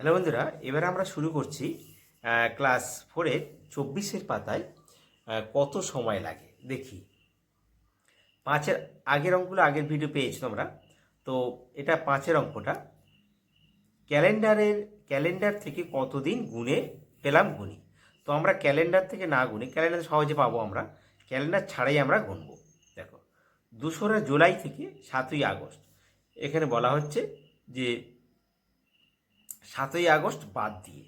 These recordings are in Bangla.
হ্যালো বন্ধুরা, এবার আমরা শুরু করছি ক্লাস ফোরের চব্বিশের পাতায় কত সময় লাগে, দেখি। পাঁচের আগের অঙ্কগুলো আগের ভিডিও পেয়েছ তোমরা, তো এটা পাঁচের অঙ্কটা। ক্যালেন্ডারের, ক্যালেন্ডার থেকে কতদিন গুনে পেলাম গুনি তো আমরা ক্যালেন্ডার থেকে না গুনি, ক্যালেন্ডার সহজে পাবো আমরা, ক্যালেন্ডার ছাড়াই আমরা গুনবো, দেখো। দোসরা জুলাই থেকে সাতই আগস্ট, এখানে বলা হচ্ছে যে সাতই আগস্ট বাদ দিয়ে।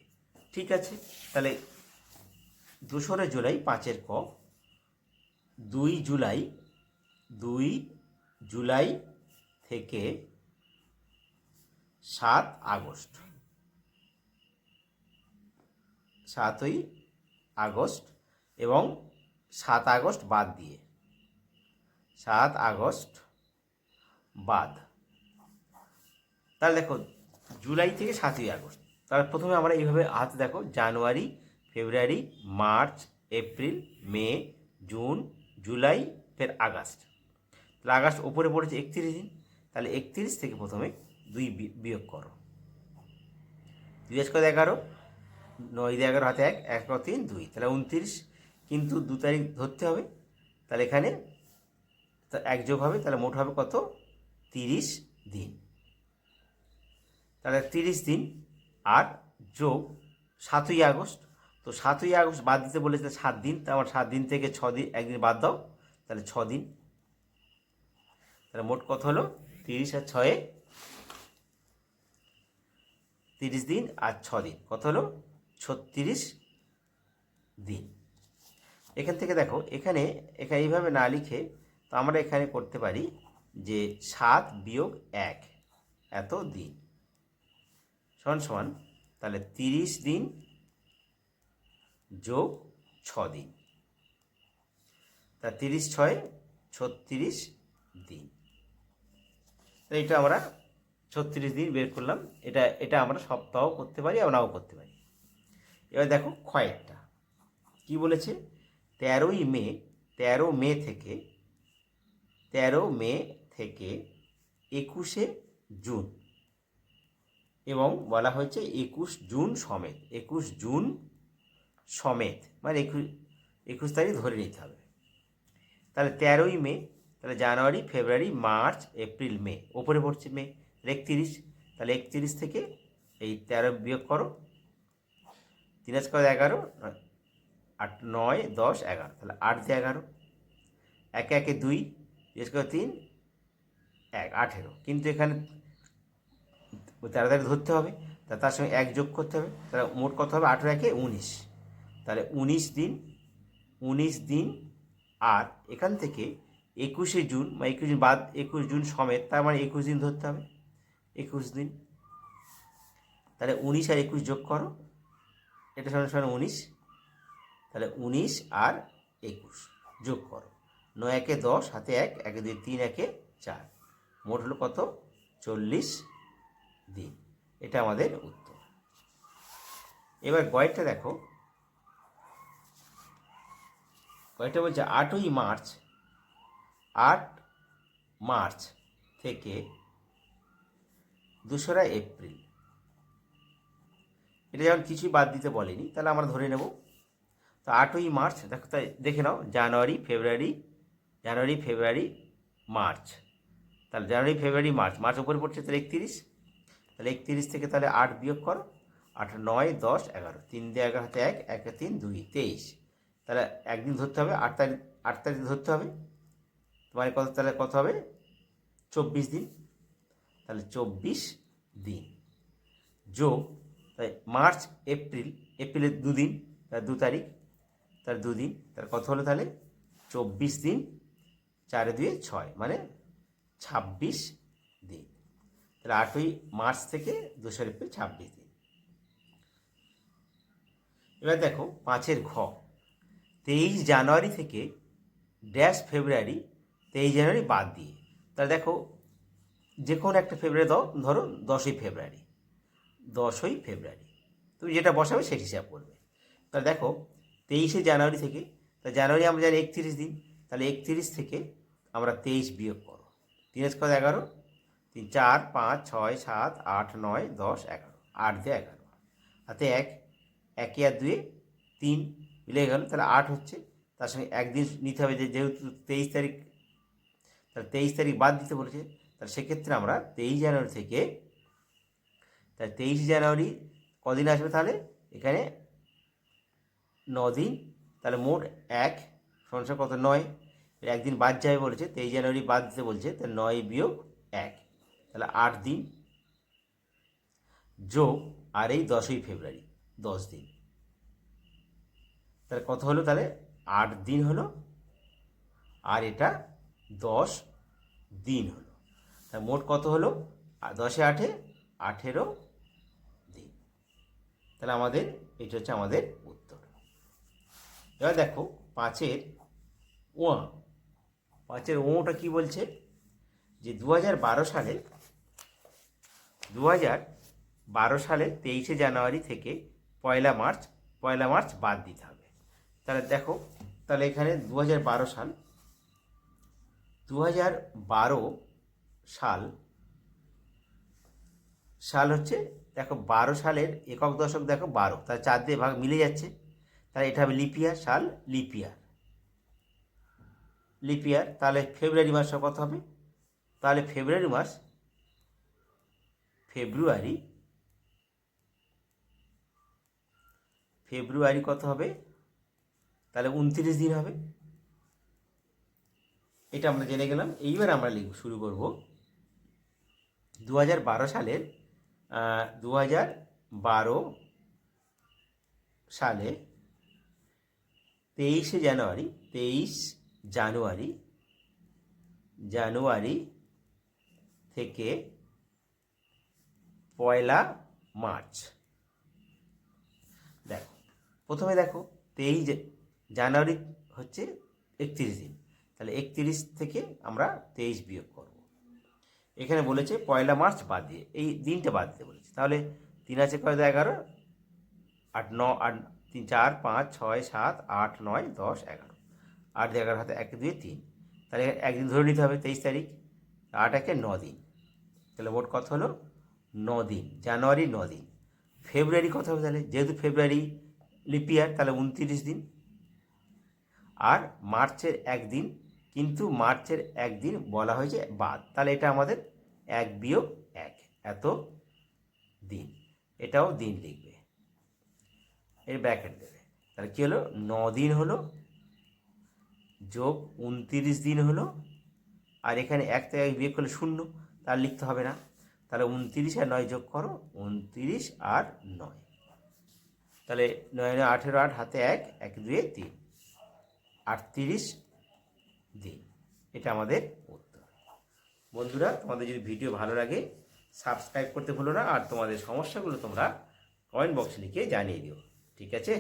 ঠিক আছে? তাহলে দোসরা জুলাই পাঁচের ক, দুই জুলাই দুই জুলাই থেকে সাত আগস্ট। সাতই আগস্ট এবং সাত আগস্ট বাদ দিয়ে। সাত আগস্ট বাদ। তাহলে দেখো জুলাই থেকে সাতই আগস্ট। তাহলে প্রথমে আমরা এইভাবে হাতে দেখো, January, February, March, April, May, June, July, ফের আগস্ট। তাহলে আগস্ট ওপরে পড়েছে একত্রিশ দিন। তাহলে একত্রিশ থেকে প্রথমে দুই বিয়োগ করো। দুই কত এগারো? নয় দিয়ে এগারো হাতে এক এক তিন? দুই। তাহলে উনত্রিশ। কিন্তু দু তারিখ ধরতে হবে। তাহলে এখানে এক যোগ হবে, তাহলে মোট হবে কত? তিরিশ দিন। তাহলে তিরিশ দিন আর যোগ সাতই আগস্ট। তো সাতই আগস্ট বাদ দিতে বলেছে সাত দিন তা আমার সাত দিন থেকে ছ দিন, একদিন বাদ দাও, তাহলে ছ দিন। তাহলে মোট কত হলো? তিরিশ আর ছয়ে, তিরিশ দিন আর ছ দিন। কত হলো? ছত্রিশ দিন। এখান থেকে দেখো, এখানে এখানে এইভাবে না লিখে তো আমরা এখানে করতে পারি যে সাত বিয়োগ এক, এত দিন। সমান সমান তাহলে তিরিশ দিন যোগ ছ দিন। তা তিরিশ ছয়, ছত্রিশ দিন। এটা আমরা ছত্রিশ দিন বের করলাম। এটা এটা আমরা সপ্তাহ করতে পারি আর নাও করতে পারি। এবার দেখো ক্ষয়েরটা। কি বলেছে? তেরোই মে, তেরো মে থেকে, তেরো মে থেকে একুশে জুন। এবং বলা হয়েছে একুশ জুন সমেত, একুশ জুন সমেত মানে একুশ একুশ তারিখ ধরে নিতে হবে। তাহলে তেরোই মে, তাহলে জানুয়ারি, ফেব্রুয়ারি, মার্চ, এপ্রিল, মে, ওপরে পড়ছে মে একত্রিশ, তাহলে একত্রিশ থেকে এই তেরো বিয়োগ করো, তিন আজ কত এগারো আট, নয়, দশ, এগারো, তাহলে আট দিয়ে এগারো, একে একে দুই তিরিশ করে তিন, এক, আঠেরো, কিন্তু এখানে তাড়াতাড়ি ধরতে হবে, তা তার সঙ্গে এক যোগ করতে হবে, তাহলে মোট কত হবে? আঠেরো একে উনিশ। তাহলে উনিশ দিন উনিশ দিন আর এখান থেকে একুশে জুন, বা একুশ দিন বাদ, একুশ জুন সমেত, তার মানে একুশ দিন ধরতে হবে, একুশ দিন। তাহলে উনিশ আর একুশ যোগ করো, এটা সমান সমান উনিশ। তাহলে উনিশ আর একুশ যোগ করো, নয় একে দশ, হাতে এক, একে দুই, তিন একে চার। মোট হলো কত? চল্লিশ। দিন। এটা আমাদের উত্তর। এবার গয়েরটা দেখো। গয়েরটা বলছে আটই মার্চ, আট মার্চ থেকে দোসরা এপ্রিল। এটা যেমন কিছুই বাদ দিতে বলেনি, তাহলে আমরা ধরে নেব। তো আটই মার্চ, দেখো তাই দেখে নাও, জানুয়ারি, ফেব্রুয়ারি জানুয়ারি, ফেব্রুয়ারি, মার্চ। তাহলে জানুয়ারি, ফেব্রুয়ারি, মার্চ। মার্চ উপরে পড়ছে তাহলে একত্রিশ তাহলে একত্রিশ থেকে তাহলে আট বিয়োগ করো, আট, নয়, দশ, এগারো। তিন দিয়ে এগারো হাতে এক, একে, তিন, দুই, তেইশ। তাহলে একদিন ধরতে হবে, আট তারিখ আট তারিখ ধরতে হবে। তোমার কত, তাহলে কত হবে? চব্বিশ দিন। তাহলে চব্বিশ দিন। যোগ তাই মার্চ, এপ্রিল, এপ্রিলের দুদিন তার দু তারিখ তার দুদিন তার কত হলো তাহলে? চব্বিশ দিন, চারে দুয়ে ছয় মানে ছাব্বিশ দিন। তাহলে আটই মার্চ থেকে দোসরা এপ্রিল ছাব্বিশ দিন। এবার দেখো পাঁচের ঘ। তেইশ জানুয়ারি থেকে ড্যাশ ফেব্রুয়ারি, তেইশ জানুয়ারি বাদ দিয়ে। তাহলে দেখো যে কোনো একটা ফেব্রুয়ারি দাও, ধরো দশই ফেব্রুয়ারি দশই ফেব্রুয়ারি। তুমি যেটা বসাবে সেটি হিসাব করবে। তাহলে দেখো তেইশে জানুয়ারি থেকে তা জানুয়ারি আমরা জানি একত্রিশ দিন, তাহলে একত্রিশ থেকে আমরা তেইশ বিয়োগ করো। তিন কত এগারো তিন, চার, পাঁচ, ছয়, সাত, আট, নয়, দশ, এগারো, আট দিয়ে এগারো। হাতে এক, একে আর দুয়ে তিন মিলে গেল, তাহলে আট হচ্ছে। তার সঙ্গে একদিন নিতে হবে যে যেহেতু তেইশ তারিখ, তাহলে তেইশ তারিখ বাদ দিতে বলেছে, তাহলে সেক্ষেত্রে আমরা তেইশ জানুয়ারি থেকে, তাহলে তেইশ জানুয়ারি কদিন আসবে তাহলে? এখানে দিন, তাহলে মোট এক সংসার কত? নয়। একদিন বাদ যাবে বলেছে, তেইশ জানুয়ারি বাদ দিতে বলছে, তাহলে নয় বিয়োগ এক। তাহলে আট দিন যোগ আর এই দশই ফেব্রুয়ারি, দশ দিন। তাহলে কত হলো তাহলে? আট দিন হলো আর এটা দশ দিন হলো। তা মোট কত হলো? দশে আঠে আঠেরো দিন। তাহলে আমাদের, এটা হচ্ছে আমাদের উত্তর। এবার দেখো, পাঁচের ওয়া পাঁচের ওটা কি বলছে? যে দু হাজার বারো সালে দু হাজার বারো সালে তেইশে জানুয়ারি থেকে পয়লা মার্চ পয়লা মার্চ বাদ দিতে হবে। তাহলে দেখো, তাহলে এখানে দু হাজার বারো সাল দু হাজার বারো সাল সাল হচ্ছে, দেখো, বারো সালের একক দশক দেখো, বারো। তাহলে চার দিয়ে ভাগ মিলে যাচ্ছে। তাহলে এটা হবে লিপিয়ার সাল, লিপিয়ার। লিপিয়ার, তাহলে ফেব্রুয়ারি মাসটা কত হবে? তাহলে ফেব্রুয়ারি মাস ফেব্রুয়ারি। ফেব্রুয়ারি কত হবে? তাহলে উনত্রিশ দিন হবে। এটা আমরা জেনে গেলাম। এইবার আমরা লিখ শুরু করব। দু হাজার বারো সালের দু হাজার বারো সালে তেইশে জানুয়ারি, তেইশ জানুয়ারি জানুয়ারি থেকে পয়লা মার্চ। দেখো, প্রথমে দেখো তেইশ জানুয়ারি হচ্ছে একত্রিশ দিন। তাহলে একত্রিশ থেকে আমরা তেইশ বিয়োগ করব। এখানে বলেছে পয়লা মার্চ বাদ দিয়ে, এই দিনটা বাদ দিতে বলেছে। তাহলে তিন আছে কয় এগারো। আট, ন, আট, তিন, চার, পাঁচ, ছয়, সাত, আট, নয়, দশ, এগারো। আট এগারো হাতে এক দুই তিন। তাহলে একদিন ধরে নিতে হবে তেইশ তারিখ। আট, একে ন দিন। তাহলে মোট কত হলো? দিন জানুয়ারি দিন ফেব্রুয়ারি কথা হবে তাহলে? যেহেতু ফেব্রুয়ারি লিপিয়ার তাহলে উনত্রিশ দিন। আর মার্চের একদিন, কিন্তু মার্চের একদিন বলা হয়েছে বাদ। তাহলে এটা আমাদের এক বিয়োগ এক। এত দিন। এটাও দিন লিখবে। এর ব্র্যাকেট দেবে। তাহলে কী হলো? ন দিন হলো, যোগ উনতিরিশ দিন হলো, আর এখানে এক থেকে এক বিয়োগ করলে শূন্য। তার লিখতে হবে না। তাহলে উনতিরিশ আর নয় যোগ করো, উনতিরিশ আর নয়। তাহলে নয় নয় আঠেরো আট হাতে এক এক দুয়ে তিন। আটত্রিশ দিন, এটা আমাদের উত্তর। বন্ধুরা, তোমাদের যদি ভিডিও ভালো লাগে, সাবস্ক্রাইব করতে ভুলো না, আর তোমাদের সমস্যাগুলো তোমরা কমেন্ট বক্সে লিখে জানিয়ে দিও, ঠিক আছে?